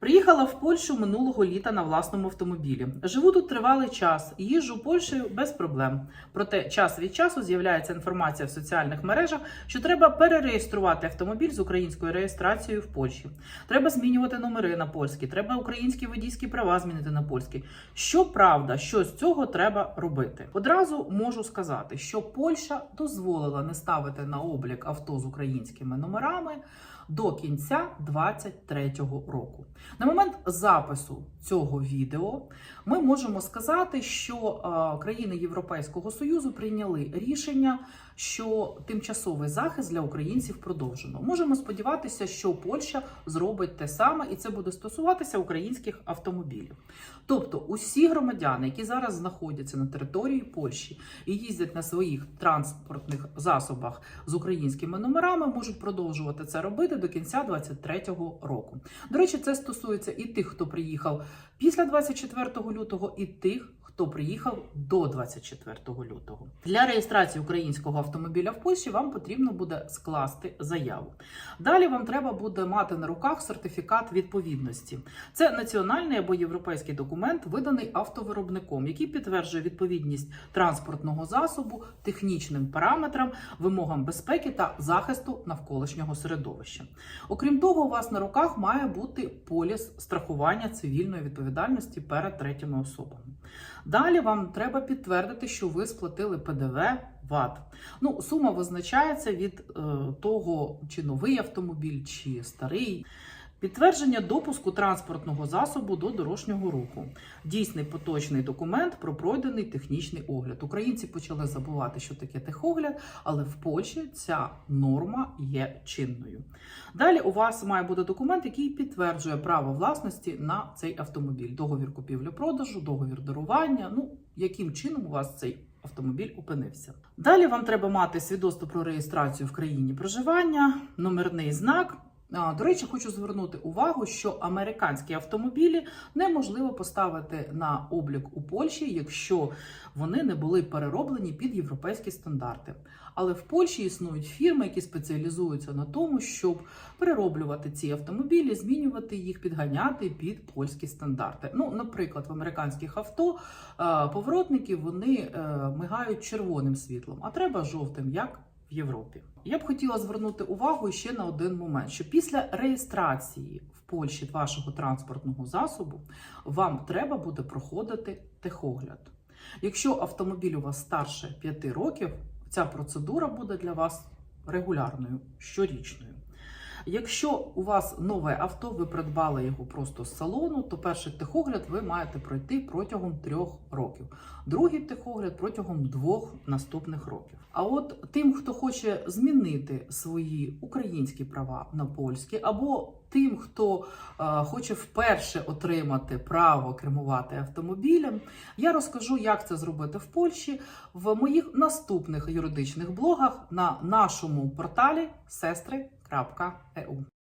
Приїхала в Польщу минулого літа на власному автомобілі. Живу тут тривалий час, їжджу Польщею без проблем. Проте час від часу з'являється інформація в соціальних мережах, що треба перереєструвати автомобіль з українською реєстрацією в Польщі. Треба змінювати номери на польські, треба українські водійські права змінити на польські. Що правда, що з цього треба робити? Одразу можу сказати, що Польща дозволила не ставити на облік авто з українськими номерами до кінця 2023 року. На момент запису цього відео ми можемо сказати, що е, країни Європейського союзу прийняли рішення, що тимчасовий захист для українців продовжено. Можемо сподіватися, що Польща зробить те саме, і це буде стосуватися українських автомобілів. Тобто, усі громадяни, які зараз знаходяться на території Польщі і їздять на своїх транспортних засобах з українськими номерами, можуть продовжувати це робити до кінця 2023 року. До речі, це стосується і тих, хто приїхав після 24 лютого, і тих, хто приїхав до 24 лютого. Для реєстрації українського автомобіля в Польщі вам потрібно буде скласти заяву. Далі вам треба буде мати на руках сертифікат відповідності. Це національний або європейський документ, виданий автовиробником, який підтверджує відповідність транспортного засобу технічним параметрам, вимогам безпеки та захисту навколишнього середовища. Окрім того, у вас на руках має бути поліс страхування цивільної відповідальності перед третіми особами. Далі вам треба підтвердити, що ви сплатили ПДВ ВАТ. Ну, сума визначається від е, того, чи новий автомобіль, чи старий. Підтвердження допуску транспортного засобу до дорожнього руху. Дійсний поточний документ про пройдений технічний огляд. Українці почали забувати, що таке техогляд, але в Польщі ця норма є чинною. Далі у вас має бути документ, який підтверджує право власності на цей автомобіль. Договір купівлі-продажу, договір дарування. Ну, яким чином у вас цей автомобіль опинився. Далі вам треба мати свідоцтво про реєстрацію в країні проживання, номерний знак. До речі, хочу звернути увагу, що американські автомобілі неможливо поставити на облік у Польщі, якщо вони не були перероблені під європейські стандарти. Але в Польщі існують фірми, які спеціалізуються на тому, щоб перероблювати ці автомобілі, змінювати їх, підганяти під польські стандарти. Ну, наприклад, в американських авто е, поворотники вони е, мигають червоним світлом, а треба жовтим, як в Європі. Я б хотіла звернути увагу ще на один момент: що після реєстрації в Польщі вашого транспортного засобу вам треба буде проходити техогляд. Якщо автомобіль у вас старше 5 років, ця процедура буде для вас регулярною, щорічною. Якщо у вас нове авто, ви придбали його просто з салону, то перший техогляд ви маєте пройти протягом трьох років, другий техогляд протягом двох наступних років. А от тим, хто хоче змінити свої українські права на польські, або тим, хто е, хоче вперше отримати право кермувати автомобілем, я розкажу, як це зробити в Польщі в моїх наступних юридичних блогах на нашому порталі сестри.eu.